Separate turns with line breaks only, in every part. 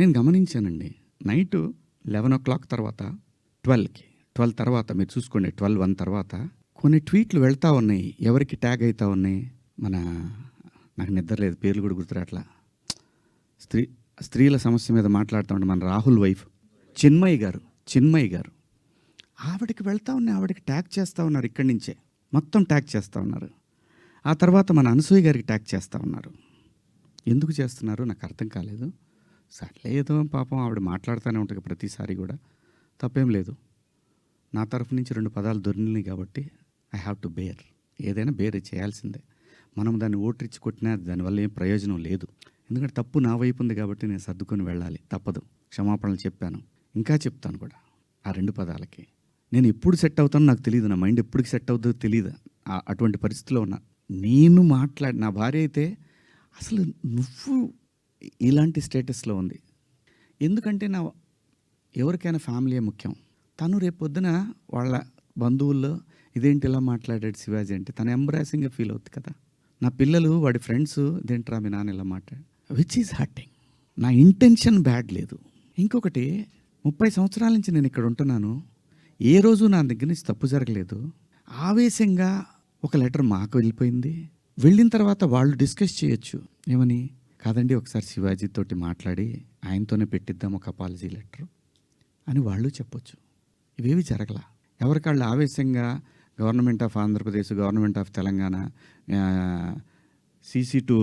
నేను గమనించానండి. Night eleven o'clock తర్వాత ట్వెల్వ్కి ట్వెల్వ్ తర్వాత మీరు చూసుకోండి ట్వెల్వ్ వన్ తర్వాత కొన్ని ట్వీట్లు వెళ్తా ఉన్నాయి. ఎవరికి ట్యాగ్ అవుతా ఉన్నాయి? మన నాకు నిద్ర లేదు పేర్లు కూడా గుర్తురాట్లా. స్త్రీ స్త్రీల సమస్య మీద మాట్లాడుతూ ఉండే మన రాహుల్ వైఫ్ చిన్మయ్య గారు చిన్మయ్య గారు. ఆవిడకి వెళ్తా ఉన్నాయి ఆవిడకి ట్యాగ్ చేస్తూ ఉన్నారు ఇక్కడి నుంచే. మొత్తం ట్యాగ్ చేస్తూ ఉన్నారు. ఆ తర్వాత మన అనసూయ గారికి ట్యాగ్ చేస్తూ ఉన్నారు. ఎందుకు చేస్తున్నారు? నాకు అర్థం కాలేదు. సర్లే ఏదో పాపం ఆవిడ మాట్లాడుతూనే ఉంటుంది ప్రతిసారి కూడా. తప్పేం లేదు. నా తరఫు నుంచి రెండు పదాలు దొరినాయి కాబట్టి ఐ హ్యావ్ టు బేర్ ఏదైనా బేర్ చేయాల్సిందే. మనం దాన్ని ఓటరిచ్చి కొట్టినా దానివల్ల ఏం ప్రయోజనం లేదు. ఎందుకంటే తప్పు నా వైపు ఉంది కాబట్టి నేను సర్దుకొని వెళ్ళాలి. తప్పదు. క్షమాపణలు చెప్పాను. ఇంకా చెప్తాను కూడా. ఆ రెండు పదాలకి. నేను ఎప్పుడు సెట్ అవుతానో నాకు తెలియదు నా మైండ్ ఎప్పుడు సెట్ అవుతుందో తెలియదు ఆ- అటువంటి పరిస్థితిలో ఉన్నా నేను మాట్లాడి నా భార్య అయితే అసలు నువ్వు ఇలాంటి స్టేటస్లో ఉంది. ఎందుకంటే నా ఎవరికైనా ఫ్యామిలీ ముఖ్యం. తను రేపు పొద్దున వాళ్ళ బంధువుల్లో ఇదేంటి ఇలా మాట్లాడాడు శివాజీ అంటే తను ఎంబ్రాసింగ్గా ఫీల్ అవుతుంది కదా. నా పిల్లలు వాడి ఫ్రెండ్స్ ఇదేంట్రా మీ నాన్న ఇలా మాట్లాడు విచ్ ఈజ్ హర్టింగ్ నా ఇంటెన్షన్ బ్యాడ్ లేదు. ఇంకొకటి ముప్పై సంవత్సరాల నుంచి నేను ఇక్కడ ఉంటున్నాను. ఏ రోజు నా దగ్గర నుంచి తప్పు జరగలేదు. ఆవేశంగా ఒక లెటర్ మాకు వెళ్ళిపోయింది. వెళ్ళిన తర్వాత వాళ్ళు డిస్కస్ చేయొచ్చు. ఏమని? కాదండి ఒకసారి శివాజీ తోటి మాట్లాడి ఆయనతోనే పెట్టిద్దాం ఒక అపాలజీ లెటర్ అని వాళ్ళు చెప్పొచ్చు. ఇవేవి జరగలా. ఎవరికాళ్ళు ఆవేశంగా government of Andhra Pradesh government of Telangana CC to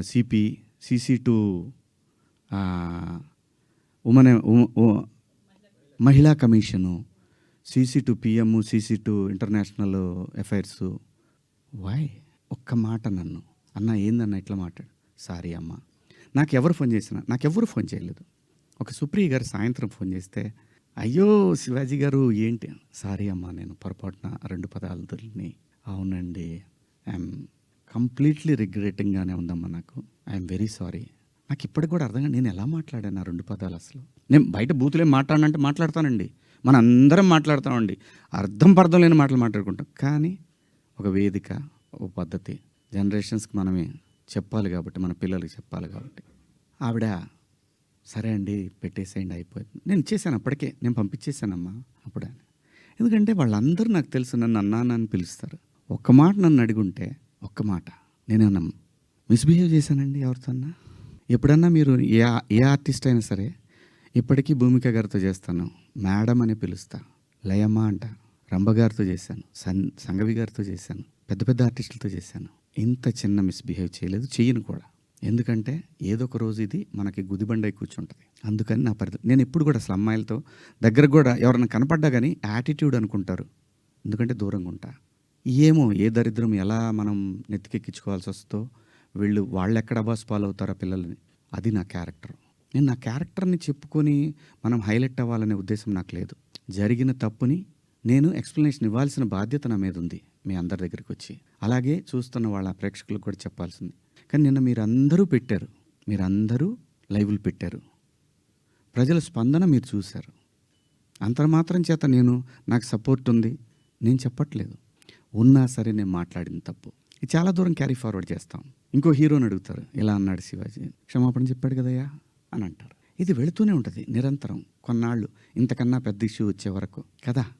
CP CC to women మహిళా commission CC to PM CC to international affairs why ఒక్క మాట నన్ను. అన్న ఏందన్న ఇట్లా మాట్లాడు? సారీ అమ్మ. నాకు ఎవరు ఫోన్ చేసినా నాకు ఎవరు ఫోన్ చేయలేదు. ఒక సుప్రియ గారు సాయంత్రం ఫోన్ చేస్తే అయ్యో శివాజీ గారు ఏంటి? సారీ అమ్మా నేను పొరపాటున రెండు పదాలు అవునండి. ఐఎమ్ కంప్లీట్లీ రిగ్రెటింగ్గానే ఉందమ్మా నాకు. I'm very sorry. నాకు ఇప్పటికి కూడా అర్థం నేను ఎలా మాట్లాడాను ఆ రెండు పదాలు అసలు? నేను బయట బూతులే మాట్లాడినంటే మాట్లాడతానండి. మన అందరం మాట్లాడతామండి. అర్థం పర్థం లేని మాటలు మాట్లాడుకుంటాం. కానీ ఒక వేదిక ఒక పద్ధతి. జనరేషన్స్కి మనమే చెప్పాలి కాబట్టి మన పిల్లలకి చెప్పాలి కాబట్టి. ఆవిడ సరే అండి పెట్టేసేయండి అయిపోయింది. నేను ఇచ్చేసాను అప్పటికే నేను పంపించేశానమ్మా అప్పుడే. ఎందుకంటే వాళ్ళందరూ నాకు తెలుసు నన్ను అన్నాను అని పిలుస్తారు. ఒక్క మాట నన్ను అడిగుంటే ఒక్క మాట. నేనన్నా మిస్బిహేవ్ చేశానండి ఎవరితోన్నా ఎప్పుడన్నా మీరు ఏ ఏ ఆర్టిస్ట్ అయినా సరే ఇప్పటికీ భూమిక గారితో చేస్తాను మేడం అని పిలుస్తా లయమ్మ అంట రంభ గారితో చేశాను సన్ సంగవి గారితో చేశాను పెద్ద పెద్ద ఆర్టిస్టులతో చేశాను. ఇంత చిన్న మిస్బిహేవ్ చేయలేదు చెయ్యను కూడా. ఎందుకంటే ఏదో ఒక రోజు ఇది మనకి గుదిబండై కూర్చుంటుంది. అందుకని నా పరిధి నేను ఎప్పుడు కూడా అసలు అమ్మాయిలతో దగ్గర కూడా ఎవరైనా కనపడ్డా కానీ యాటిట్యూడ్ అనుకుంటారు. ఎందుకంటే దూరంగా ఉంటా. ఏమో ఏ దరిద్రం ఎలా మనం నెత్తికెక్కించుకోవాల్సి వస్తుందో వీళ్ళు వాళ్ళు ఎక్కడ అబాస్ పాలవుతారో పిల్లల్ని. అది నా క్యారెక్టర్ నేను నా క్యారెక్టర్ని చెప్పుకొని మనం హైలైట్ అవ్వాలనే ఉద్దేశం నాకు లేదు. జరిగిన తప్పుని నేను ఎక్స్ప్లెనేషన్ ఇవ్వాల్సిన బాధ్యత నా మీద ఉంది. మీ అందరి దగ్గరికి వచ్చి. అలాగే చూస్తున్న వాళ్ళ ప్రేక్షకులకు కూడా చెప్పాల్సింది. కానీ నిన్న మీరందరూ పెట్టారు. మీరందరూ లైవ్లు పెట్టారు. ప్రజల స్పందన మీరు చూశారు. అంతర్మాత్రం చేత నేను నాకు సపోర్ట్ ఉంది. నేను చెప్పట్లేదు. ఉన్నా సరే నేను మాట్లాడింది తప్పు. ఇది చాలా దూరం క్యారీ ఫార్వర్డ్ చేస్తాం. ఇంకో హీరోని అడుగుతారు. ఇలా అన్నాడు శివాజీ? క్షమాపణ చెప్పాడు కదయ్యా అని అంటారు. ఇది వెళుతూనే ఉంటుంది. నిరంతరం. కొన్నాళ్ళు. ఇంతకన్నా పెద్ద ఇష్యూ వచ్చే వరకు. కదా?